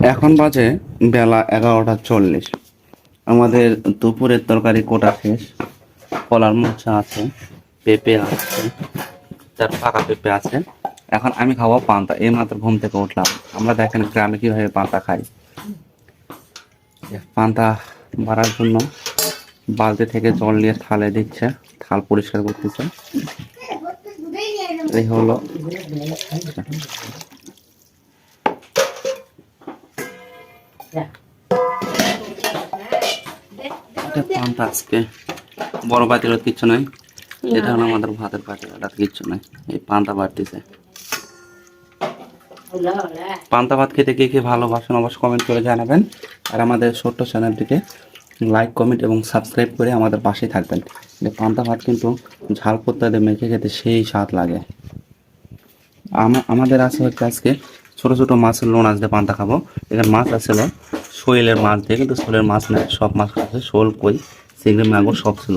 এখন বাজে বেলা এগারোটা চল্লিশ। আমাদের দুপুরের তরকারি কোটা শেষ। কলার মোচা আছে, পেঁপে আছে, তার পাকা পেঁপে আছে। এখন আমি খাব পান্তা। এই মাত্র ঘুম থেকে উঠলাম। আমরা দেখেন গ্রামে কীভাবে পান্তা খাই। পান্তা বাড়ার জন্য বালতি থেকে জল নিয়ে থালে দিচ্ছে, থাল পরিষ্কার করতেছে। এই হলো এটা পান্তা আজকে। বড় পাতিল কিচ্ছু নাই। এটা হলো আমাদের ভাতের পাতিল কিচ্ছু নাই। এই পান্তা বাড়তেছে পান্তা ভাত খেতে কে কে ভালোবাসেন অবশ্যই কমেন্ট করে জানাবেন। আর আমাদের ছোট্ট চ্যানেলটিকে লাইক কমেন্ট এবং সাবস্ক্রাইব করে আমাদের পাশেই থাকবেন। পান্তা ভাত কিন্তু ঝাল পত্তা দিয়ে মেখে খেতে সেই স্বাদ লাগে। আমা- আমাদের আছে হচ্ছে আজকে ছোট ছোট মাছের লোন আসলে পান্তা খাব। এখানে মাছ আসছিল শৈলের মাছ দিয়ে, কিন্তু শোলের মাছ নেয়, সব মাছ খাচ্ছে শোল, কই, চিংড়ি, মাগুর, সব ছিল।